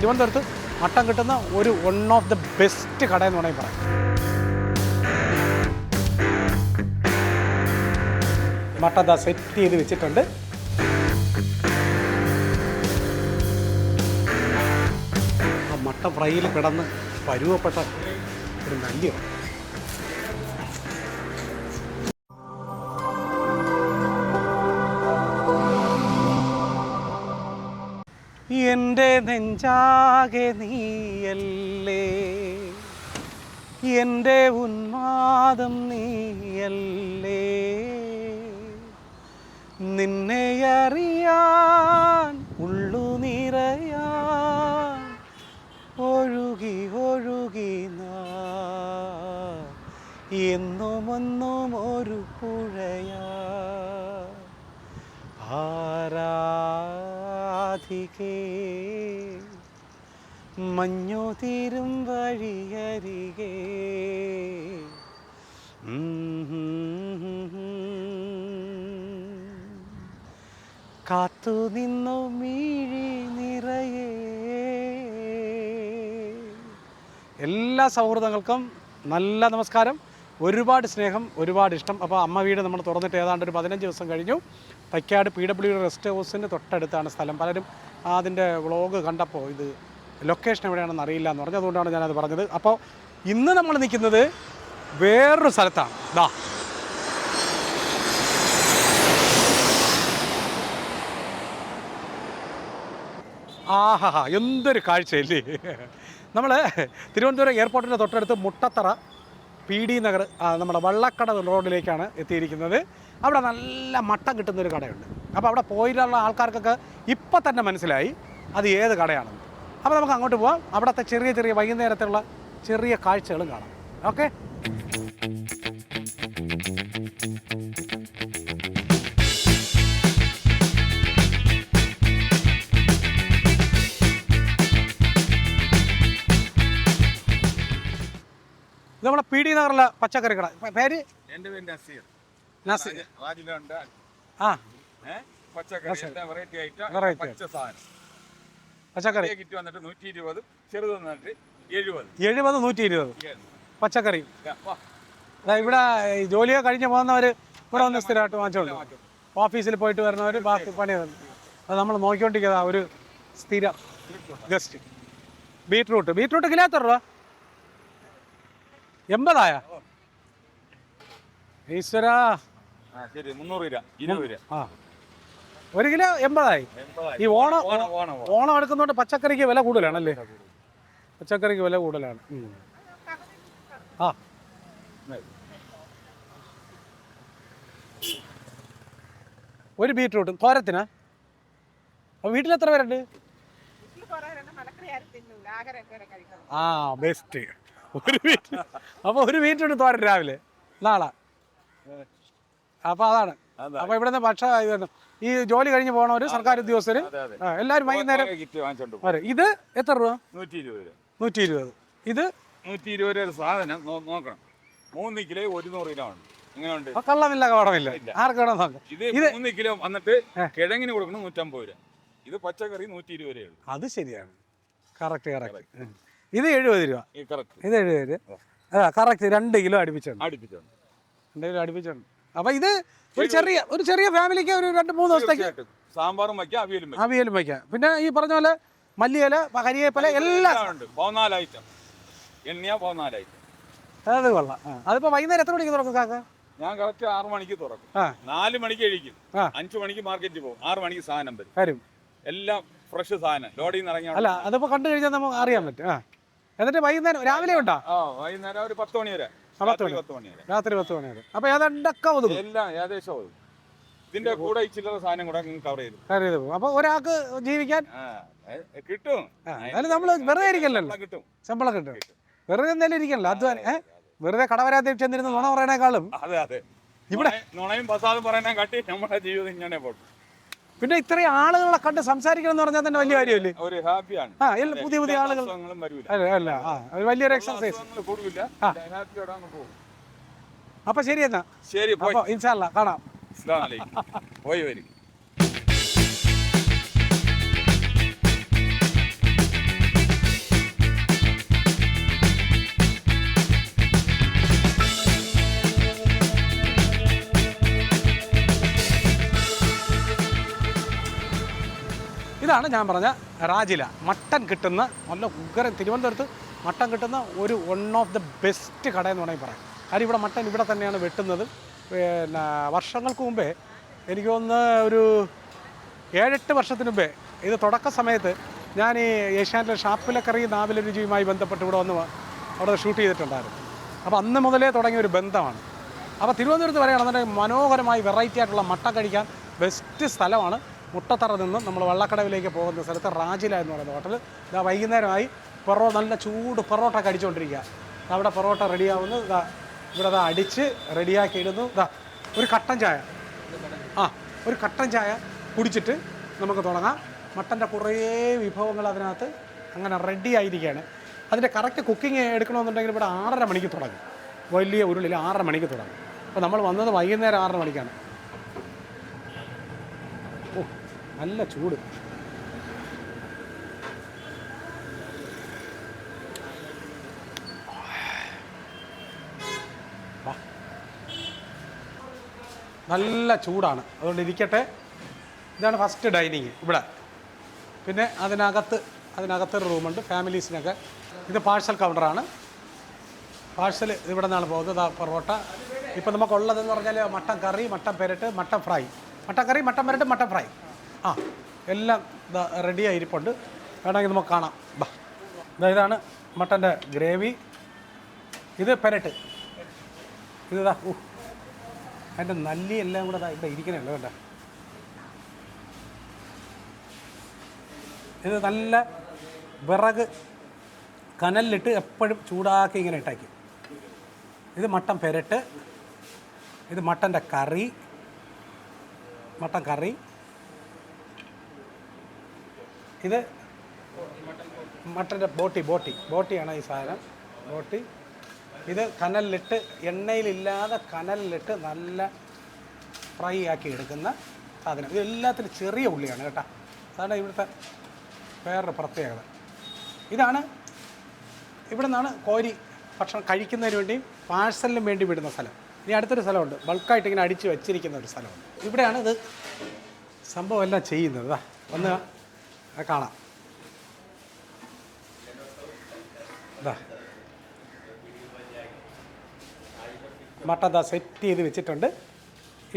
തിരുവനന്തപുരത്ത് മട്ടം കിട്ടുന്ന ഒരു വൺ ഓഫ് ദ ബെസ്റ്റ് കട എന്ന് വേണമെങ്കിൽ പറയാം. മട്ടൻ ദാ സെറ്റ് ചെയ്ത് വെച്ചിട്ടുണ്ട്. ആ മട്ട ഫ്രൈയിൽ കിടന്ന് പരുവപ്പെട്ട ഒരു നല്ലിയാണ് നെഞ്ചാകെ നീയല്ലേ? എന്റെ ഉന്മാദം നീയല്ലേ? നിന്നെ അറിയാൻ ഉള്ളു നിറയാൻ ഒഴുകി ഒഴുകി എന്നും ഒന്നും ഒരു പുഴയാ. ആരാധികേ മഞ്ഞു തീരും വഴിയരികെ. കാത്തു നിന്നു മീഴി നിറയേ. എല്ലാ സൗഹൃദങ്ങൾക്കും നല്ല നമസ്കാരം. ഒരുപാട് സ്നേഹം ഒരുപാട് ഇഷ്ടം. അപ്പോൾ അമ്മ വീട് നമ്മൾ തുറന്നിട്ട് ഏതാണ്ട് ഒരു പതിനഞ്ച് ദിവസം കഴിഞ്ഞു. തൈക്കാട് പി ഡബ്ല്യു റെസ്റ്റ് ഹൗസിന്റെ തൊട്ടടുത്താണ് സ്ഥലം. പലരും അതിന്റെ വ്ളോഗ് കണ്ടപ്പോൾ ഇത് ലൊക്കേഷൻ എവിടെയാണെന്ന് അറിയില്ല എന്ന് പറഞ്ഞതുകൊണ്ടാണ് ഞാനത് പറഞ്ഞത്. അപ്പോൾ ഇന്ന് നമ്മൾ നിൽക്കുന്നത് വേറൊരു സ്ഥലത്താണ്. ദാ. ആഹാ എന്തൊരു കാഴ്ചയല്ലേ. നമ്മൾ തിരുവനന്തപുരം എയർപോർട്ടിന്റെ തൊട്ടടുത്ത് മുട്ടത്തറ പി ഡി നഗർ നമ്മുടെ വള്ളക്കട റോഡിലേക്കാണ് എത്തിയിരിക്കുന്നത്. അവിടെ നല്ല മട്ടം കിട്ടുന്നൊരു കടയുണ്ട്. അപ്പോൾ അവിടെ പോയിട്ടുള്ള ആൾക്കാർക്കൊക്കെ ഇപ്പം തന്നെ മനസ്സിലായി അത് ഏത് കടയാണെന്ന്. അപ്പോൾ നമുക്ക് അങ്ങോട്ട് പോവാം. അവിടുത്തെ ചെറിയ ചെറിയ വൈകുന്നേരത്തുള്ള ചെറിയ കാഴ്ചകളും കാണാം. ഓക്കെ? നഗറിലെ പച്ചക്കറി കട പേര്? എന്റെ പേര് നസീർ. നസീർ. വാജിലുണ്ട് ആ. പച്ചക്കറി എല്ലാ വെറൈറ്റി ആയിട്ട് പച്ച സാധനം. പച്ചക്കറി. കിറ്റ് വന്നിട്ട് നൂറ്റി ഇരുപത് ചെറുത് വന്നിട്ട് എഴുപത്. എഴുപത് നൂറ്റി ഇരുപത് പച്ചക്കറി. ഇവിടെ ജോലിയെ ജോലിയൊക്കെ കഴിഞ്ഞ് പോകുന്നവർ ഇവിടെ വന്ന് സ്ഥിരമായിട്ട് വാങ്ങിച്ചോണ്ട് ഓഫീസിൽ പോയിട്ട് വരുന്നവര് ബാക്കി പണി അത് നമ്മൾ നോക്കിക്കൊണ്ടിരിക്കുക ഒരു സ്ഥിരം ഗസ്റ്റ്. ബീറ്റ്റൂട്ട്. ബീറ്റ്റൂട്ട് കിലോ എത്ര രൂപ. എൺപതായ? ഈശ്വരാ. ആ, ശരി മുന്നൂറ് രൂപ ഇരുപത് രൂപ. ആ. ഒരു കിലോ എൺപതായി. ഈ ഓണം ഓണം ഓണം ഓണം. ഓണം എടുക്കുന്നതുകൊണ്ട് പച്ചക്കറിക്ക് വില കൂടുതലാണല്ലേ? പച്ചക്കറിക്ക് വില കൂടുതലാണ്. ഉം. ആ. ഒരു ബീട്രൂട്ട്. തോരത്തിനാ? അപ്പോൾ വീട്ടിൽ എത്ര പേരുണ്ട്. ആ ബെസ്റ്റ് ഒരു വീട്ടിൽ അപ്പോൾ ഒരു ബീട്രൂട്ട് തോരൻ രാവിലെ. നാളെ. അപ്പോൾ അതാണ്. അപ്പൊ അപ്പോൾ ഇവിടുന്ന് ഭക്ഷണം. ഈ ജോലി കഴിഞ്ഞ് ഒരു സർക്കാർ ഉദ്യോഗസ്ഥര്. എല്ലാവരും വൈകുന്നേരം ഇത് എത്ര രൂപ? നൂറ്റി ഇരുപത് രൂപ. നൂറ്റി ഇരുപത് ഇത്? നൂറ്റി ഇരുപത് രൂപ സാധനം നോക്കണം. മൂന്ന് കിലോ ഒരുന്നൂറ് കിലോ ആണ് ഇങ്ങനെയുണ്ട്. കള്ളമില്ല കവടമില്ല. ആർക്ക് വേണം നോക്കാം ഇത് മൂന്ന് കിലോ വന്നിട്ട് കിഴങ്ങിന് കൊടുക്കണം നൂറ്റമ്പത് രൂപ. ഇത് പച്ചക്കറി നൂറ്റി ഇരുപത് രൂപയുള്ളൂ അത് ശരിയാണ്. കറക്റ്റ് കറക്റ്റ് ഇത് എഴുപത് രൂപ. ഇത് എഴുപത് രൂപ. അതാ കറക്റ്റ് രണ്ട് കിലോ അടുപ്പിച്ചുണ്ട് അടുപ്പിച്ചോണ്ട് രണ്ട് കിലോ അടുപ്പിച്ചുണ്ട് അപ്പോൾ ഇത് ഒരു ചെറിയ ഒരു ചെറിയ ഫാമിലിക്ക് ഒരു രണ്ട് മൂന്ന് ദിവസത്തേക്ക് സാമ്പാറും വയ്ക്കാം അവിയലും അവിയലും വയ്ക്കാം. പിന്നെ ഈ പറഞ്ഞ പോലെ മല്ലിയില കരിയേപ്പല എല്ലാം ഉണ്ട്. പതിനാല് ഐറ്റം എണ്ണിയാ പതിനാല് ഐറ്റം അത് കൊള്ളാം. അതിപ്പോ വൈകുന്നേരം എത്ര മണിക്ക് തുറക്കും കാക്ക? ഞാൻ കറക്റ്റ് ആറ് മണിക്ക് തുറക്കും. നാല് മണിക്ക് കഴിക്കും. അഞ്ചു മണിക്ക് മാർക്കറ്റിൽ പോകും. ആറ് മണിക്ക് സാധനം വരും. എല്ലാം ഫ്രഷ് സാധനം. ലോഡിൽ നിന്ന് ഇറങ്ങിയ അല്ല അതിപ്പോ കണ്ടു കഴിഞ്ഞാൽ നമുക്ക് അറിയാൻ പറ്റും. എന്നിട്ട് വൈകുന്നേരം രാവിലെ ഉണ്ടോ? വൈകുന്നേരം ഒരു പത്ത് മണി വരെ. രാത്രി മണി. പത്ത് മണി വരെ. രാത്രി പത്ത് മണി വരെ. അപ്പോൾ ഏതാണ്ടൊക്കെ ഒതുക്കും എല്ലാം ഏകദേശം ഒതുക്കും. ഇതിന്റെ കൂടെ ഈ ചില്ലറ സാധനം കൂടെ കവർ ചെയ്തു. കവർ ചെയ്തു അപ്പൊ ഒരാൾക്ക് ജീവിക്കാൻ കിട്ടും. എന്നാലും നമ്മൾ വെറുതെ ഇരിക്കല്ലോ കിട്ടും. ശമ്പളം കിട്ടും. വെറുതെ എന്തായാലും ഇരിക്കണല്ലോ അധ്വാനം ഏഹ് വെറുതെ കടവരാതെ ചെന്നിരുന്ന് നുണ പറയണേക്കാളും അതെ അതെ. ഇവിടെ- നുണയും- പസാദും പറയാൻ കാട്ടി നമ്മുടെ ജീവിതം ഇങ്ങനെ പോട്ടെ പിന്നെ ഇത്രയും ആളുകളെ കണ്ട് സംസാരിക്കണം എന്ന് പറഞ്ഞാൽ തന്നെ വലിയ കാര്യമല്ലേ? ഒരു ഹാപ്പിയാണ്. ആ എല്ലാം പുതിയ പുതിയ ആളുകൾ അല്ല അല്ല ആ ഒരു വലിയൊരു എക്സർസൈസ് അപ്പൊ ശരി എന്നാ. ശരി അപ്പൊ ഇൻഷാല്ല കാണാം. പോയി വരും. ഇതാണ് ഞാൻ പറഞ്ഞ റാജില മട്ടൻ കിട്ടുന്ന നല്ല ഉഗ്രൻ തിരുവനന്തപുരത്ത് മട്ടൻ കിട്ടുന്ന ഒരു വൺ ഓഫ് ദ ബെസ്റ്റ് കട എന്ന് വേണമെങ്കിൽ പറയാം. കാര്യം ഇവിടെ മട്ടൻ ഇവിടെ തന്നെയാണ് വെട്ടുന്നത്. പിന്നെ വർഷങ്ങൾക്ക് മുമ്പേ എനിക്ക് ഒരു ഏഴെട്ട് വർഷത്തിന് മുമ്പേ ഇത് തുടക്ക സമയത്ത് ഞാൻ ഈ ഏഷ്യാനെറ്റിലെ ഷാപ്പിലക്കറി നാവില രുചിയുമായി ബന്ധപ്പെട്ട് ഇവിടെ വന്ന് അവിടെ ഷൂട്ട് ചെയ്തിട്ടുണ്ടായിരുന്നു. അപ്പോൾ അന്ന് മുതലേ തുടങ്ങിയ ഒരു ബന്ധമാണ്. അപ്പോൾ തിരുവനന്തപുരത്ത് പറയുകയാണെന്നുണ്ടെങ്കിൽ മനോഹരമായി വെറൈറ്റി ആയിട്ടുള്ള മട്ടൻ കഴിക്കാൻ ബെസ്റ്റ് സ്ഥലമാണ് മുട്ടത്തറ നിന്നും നമ്മൾ വള്ളക്കടവിലേക്ക് പോകുന്ന സ്ഥലത്ത് റാജില എന്ന് പറയുന്ന ഹോട്ടൽ. ഇതാ വൈകുന്നേരമായി പൊറോ നല്ല ചൂട് പൊറോട്ട ദാ അവിടെ പൊറോട്ട റെഡിയാവുന്നു. ഇതാ ഇവിടെ അതാ അടിച്ച് റെഡിയാക്കി ഇടുന്നു ഇതാ ഒരു കട്ടൻ ചായ. ആ ഒരു കട്ടൻ ചായ കുടിച്ചിട്ട് നമുക്ക് തുടങ്ങാം. മട്ടന്റെ കുറേ വിഭവങ്ങൾ അതിനകത്ത് അങ്ങനെ റെഡി ആയിരിക്കുകയാണ്. അതിന്റെ കറക്റ്റ് കുക്കിംഗ് എടുക്കണമെന്നുണ്ടെങ്കിൽ ഇവിടെ ആറര മണിക്ക് തുടങ്ങും. വലിയ ഉരുളിൽ ആറര മണിക്ക് തുടങ്ങും. അപ്പോൾ നമ്മൾ വന്നത് വൈകുന്നേരം ആറര മണിക്കാണ്. ഓ നല്ല ചൂട്. നല്ല ചൂടാണ്. അതുകൊണ്ട് ഇരിക്കട്ടെ. ഇതാണ് ഫസ്റ്റ് ഡൈനിങ് ഇവിടെ. പിന്നെ അതിനകത്ത് അതിനകത്തൊരു റൂമുണ്ട് ഫാമിലീസിനൊക്കെ ഇത് പാഴ്സൽ കൗണ്ടറാണ് പാഴ്സൽ ഇവിടെ നിന്നാണ് പോകുന്നത്. പൊറോട്ട. ഇപ്പം നമുക്കുള്ളതെന്ന് പറഞ്ഞാൽ mutton curry mutton perattu mutton fry. Mutton curry mutton perattu mutton fry. ആ എല്ലാം റെഡി ആയിരിപ്പുണ്ട്. വേണമെങ്കിൽ നമുക്ക് കാണാം. ബാ ഇതാ ഇതാണ് മട്ടന്റെ ഗ്രേവി. ഇത് പെരട്ട്. ഇതാ ഊ അതിന്റെ നല്ലി എല്ലാം കൂടെ ഇവിടെ ഇരിക്കണല്ലോ കേട്ടോ ഇത് നല്ല വിറക് കനലിലിട്ട് എപ്പോഴും ചൂടാക്കി ഇങ്ങനെ ഇട്ടാക്കി. ഇത് മട്ടൻ പെരട്ട്. ഇത് മട്ടന്റെ കറി. മട്ടൻ കറി. ഇത് മട്ടന്റെ ബോട്ടി ബോട്ടി. ബോട്ടിയാണ് ഈ സാധനം. ബോട്ടി. ഇത് കനലിലിട്ട് എണ്ണയിലില്ലാതെ കനലിലിട്ട് നല്ല ഫ്രൈ ആക്കി എടുക്കുന്ന സാധനം. ഇത് എല്ലാത്തിനും ചെറിയ ഉള്ളിയാണ് കേട്ടോ. അതാണ് ഇവിടുത്തെ വേറൊരു പ്രത്യേകത. ഇതാണ് ഇവിടെ നിന്നാണ് കോരി ഭക്ഷണം കഴിക്കുന്നതിന് വേണ്ടി പാഴ്സലിനും വേണ്ടി വിടുന്ന സ്ഥലം. ഇനി അടുത്തൊരു സ്ഥലമുണ്ട്. ബൾക്കായിട്ട് ഇങ്ങനെ അടിച്ച് വെച്ചിരിക്കുന്ന ഒരു സ്ഥലമുണ്ട്. ഇവിടെയാണ് ഇത് സംഭവം എല്ലാം ചെയ്യുന്നത്. ഒന്ന് അത് കാണാം. ഇതാ ദാ സെറ്റ് ചെയ്ത് വെച്ചിട്ടുണ്ട്.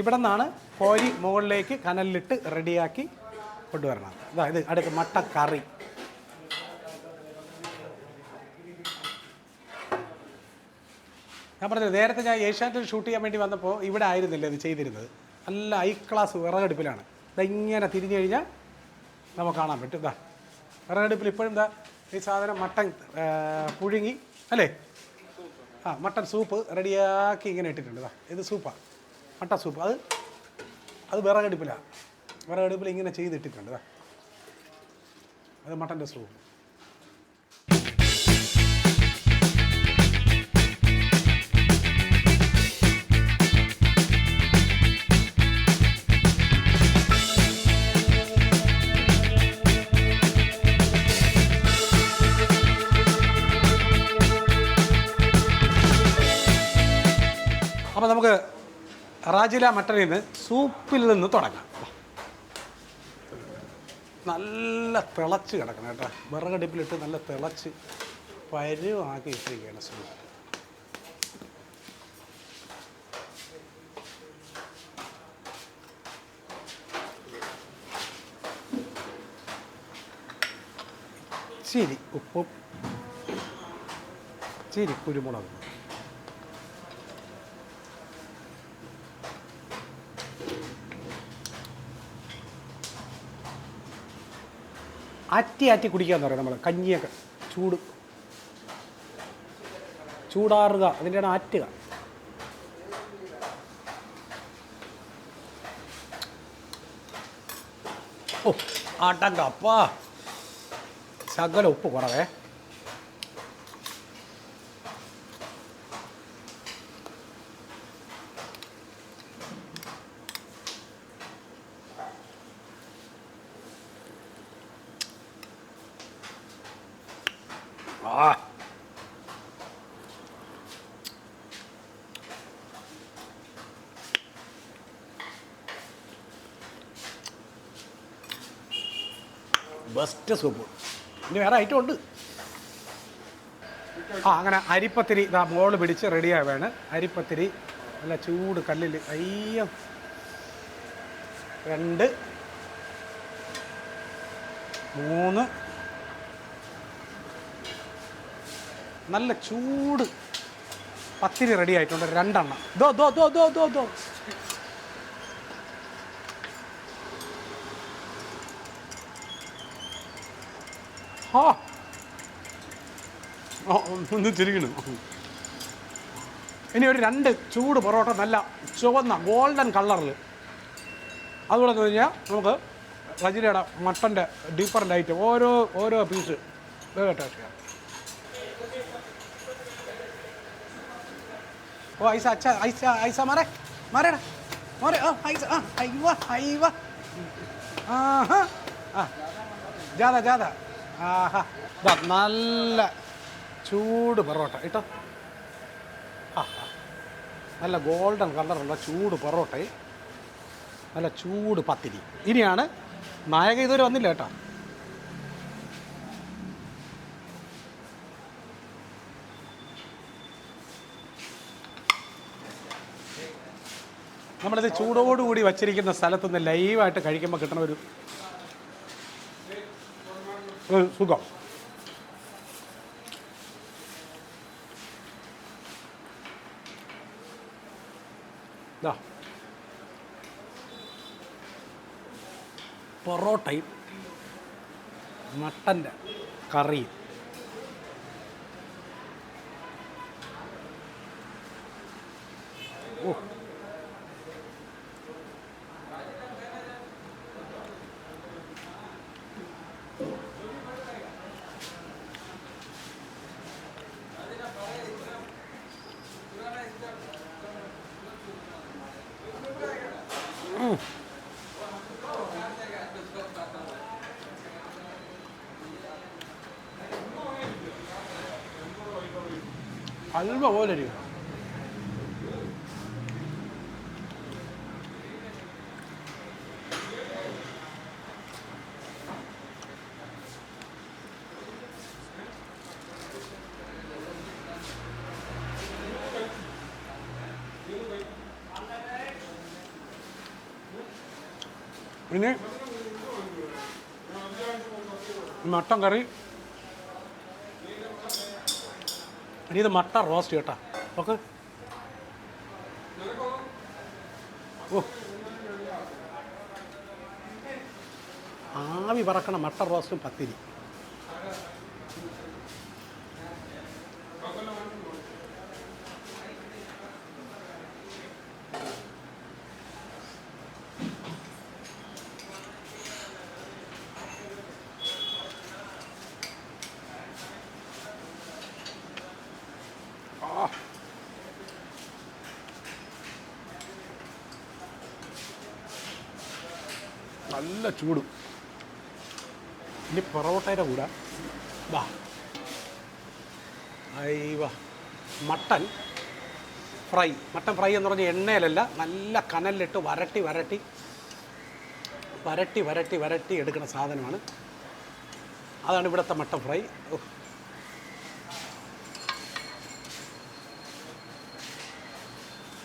ഇവിടെ നിന്നാണ് കോരി മുകളിലേക്ക് കനലിലിട്ട് റെഡിയാക്കി കൊണ്ടുവരണം ഇതാ ഇത് അടുത്ത് മട്ട കറി ഞാൻ പറഞ്ഞത് നേരത്തെ ഞാൻ ഏഷ്യാനെറ്റിൽ ഷൂട്ട് ചെയ്യാൻ വേണ്ടി വന്നപ്പോൾ ഇവിടെ ആയിരുന്നില്ല ഇത് ചെയ്തിരുന്നത്? നല്ല ഹൈ ക്ലാസ് വിറകടുപ്പിലാണ്. ഇങ്ങനെ തിരിഞ്ഞു കഴിഞ്ഞാൽ നമുക്ക് കാണാൻ പറ്റും. ഇതാ വിറകടുപ്പിൽ ഇപ്പോഴും ഇതാ ഈ സാധനം മട്ടൻ പുഴുങ്ങി അല്ലേ? ആ മട്ടൻ സൂപ്പ് റെഡിയാക്കി ഇങ്ങനെ ഇട്ടിട്ടുണ്ട്. ഇതാ ഇത് സൂപ്പാണ് മട്ടൻ സൂപ്പ്. അത് അത് വിറകടുപ്പിലാണ് വിറകടുപ്പിൽ ഇങ്ങനെ ചെയ്തിട്ടിട്ടുണ്ട്. ഇതാ അത് മട്ടന്റെ സൂപ്പ്. നമുക്ക് റാജില മട്ടനിൽ നിന്ന് സൂപ്പിൽ നിന്ന് തുടങ്ങാം. നല്ല തിളച്ച് കിടക്കണം കേട്ടോ. വിറകടുപ്പിലിട്ട് നല്ല തിളച്ച് പരുവാക്കി ഇട്ടിരിക്കുകയാണ് സൂപ്പ് ഇച്ചിരി ഉപ്പും ഇച്ചിരി കുരുമുളകും. ആറ്റി ആറ്റി കുടിക്കാന്ന് പറയാം നമ്മൾ കഞ്ഞിയൊക്കെ. ചൂട്. ചൂടാറുക. അതിന്റെയാണ് ആറ്റുക. ഓ ആട്ടം കപ്പ. ശകല ഉപ്പ് കുറവേ ആ ബെസ്റ്റ് സൂപ്പ് ഇനി വേറെ ഐറ്റം ഉണ്ട്. ആ അങ്ങനെ അരിപ്പത്തിരി ഇതാ മോൾ പിടിച്ച് റെഡിയാവാണ് അരിപ്പത്തിരി നല്ല ചൂട് കല്ലിൽ അയ്യോ. രണ്ട് മൂന്ന്. നല്ല ചൂട് പത്തിരി റെഡി ആയിട്ടുണ്ട്. രണ്ടെണ്ണം. ദോ ദോ ദോ ദോ ദോ. ആ ഒന്ന് ചിരിക്കണം ഇനി ഒരു രണ്ട് ചൂട് പൊറോട്ട നല്ല ചുവന്ന ഗോൾഡൻ കളറിൽ അതുപോലെ കഴിഞ്ഞാൽ നമുക്ക് റജിനയുടെ മട്ടന്റെ ഡീപ്പറിന്റെ ഐറ്റം ഓരോ ഓരോ പീസ് വേഗട്ടെ ഓ ഐസ അച്ഛ ഐസ ഐസ മാറേ മാറേടാ മാറേ ഓ ഐസ ആ അയ്യോ ആഹാ. ആ ജാത ജാത ആഹാ. നല്ല ചൂട് പൊറോട്ട. കേട്ടോ ആ. നല്ല ഗോൾഡൻ കളറുള്ള ചൂട് പൊറോട്ടയും നല്ല ചൂട് പത്തിരി. ഇനിയാണ് നായക ഇതുവരെ വന്നില്ല കേട്ടോ. നമ്മളിത് ചൂടോടുകൂടി വച്ചിരിക്കുന്ന സ്ഥലത്തുനിന്ന് ലൈവായിട്ട് കഴിക്കുമ്പോൾ കിട്ടണ ഒരു ഒരു സുഖം. പൊറോട്ടയും മട്ടന്റെ കറിയും. ഓ. അൽവ പോലെ ഇരിക്കും. പിന്നെ മട്ടൻ കറി. ഇനി ഇത് മട്ട റോസ്റ്റ് കേട്ടാ. ഓക്കെ ആവി പറക്കണം മട്ട റോസ്റ്റും പത്തിരി. നല്ല ചൂടും. ഇനി പൊറോട്ടയുടെ കൂടെ വാ അയ്യവ മട്ടൻ ഫ്രൈ. മട്ടൻ ഫ്രൈ എന്ന് പറഞ്ഞാൽ എണ്ണയിലല്ല നല്ല കനലിലിട്ട് വരട്ടി വരട്ടി വരട്ടി വരട്ടി വരട്ടി എടുക്കുന്ന സാധനമാണ്. അതാണ് ഇവിടുത്തെ മട്ടൻ ഫ്രൈ.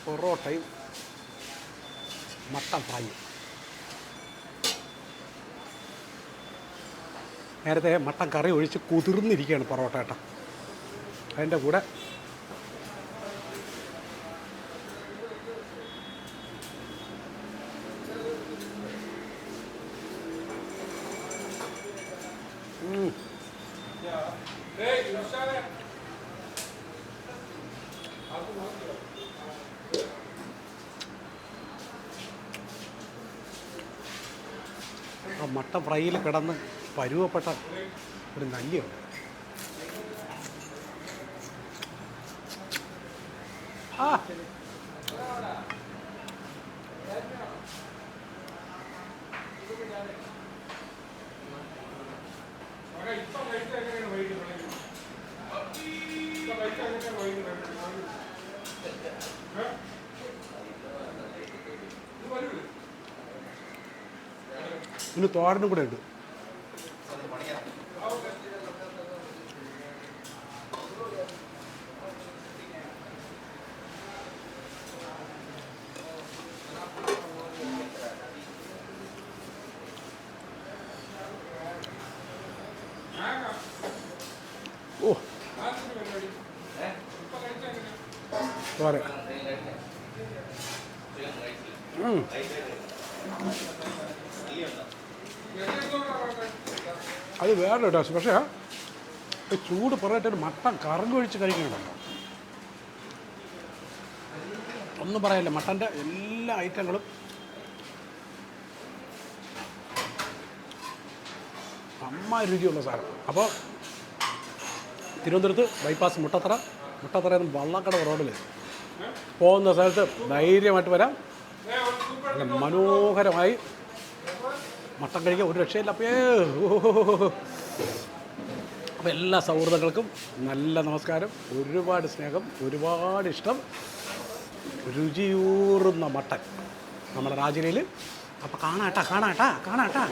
പൊറോട്ടയും മട്ടൻ ഫ്രൈയും. നേരത്തെ മട്ടൻ കറി ഒഴിച്ച് കുതിർന്നിരിക്കുകയാണ് പൊറോട്ട കേട്ടോ. അതിന്റെ കൂടെ മട്ട ഫ്രൈയിൽ കിടന്ന് പരുവപ്പെട്ട ഒരു നല്ലിയുണ്ട്. ആ. ഇനി തോരനും കൂടെ ഉണ്ട് പോരെ ഉം. അത് വേറെ ടേസ്റ്റ് പക്ഷേ ചൂട് പൊറോട്ടയിൽ മട്ടൻ കറങ്ങി ഒഴിച്ച് കഴിക്കുന്നുണ്ടല്ലോ ഒന്നും പറയാനില്ല മട്ടന്റെ എല്ലാ ഐറ്റങ്ങളും അമ്മ രുചിയുള്ള സാധനം. അപ്പോൾ തിരുവനന്തപുരത്ത് ബൈപ്പാസ് മുട്ടത്തറ. മുട്ടത്തറ വള്ളക്കട റോഡിൽ പോകുന്ന സ്ഥലത്ത് ധൈര്യമായിട്ട് വരാം. മനോഹരമായി മട്ടൻ കഴിക്കാൻ ഒരു രക്ഷയില്ല അപ്പേ അപ്പോൾ എല്ലാ സൗഹൃദങ്ങൾക്കും നല്ല നമസ്കാരം ഒരുപാട് സ്നേഹം ഒരുപാട് ഇഷ്ടം. രുചിയൂറുന്ന മട്ടൻ നമ്മുടെ രാജഗിരിയിൽ അപ്പോൾ കാണാട്ടാ കാണാട്ടാ കാണാട്ടാ.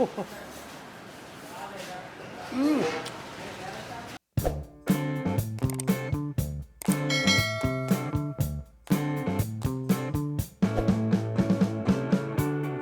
ഓ.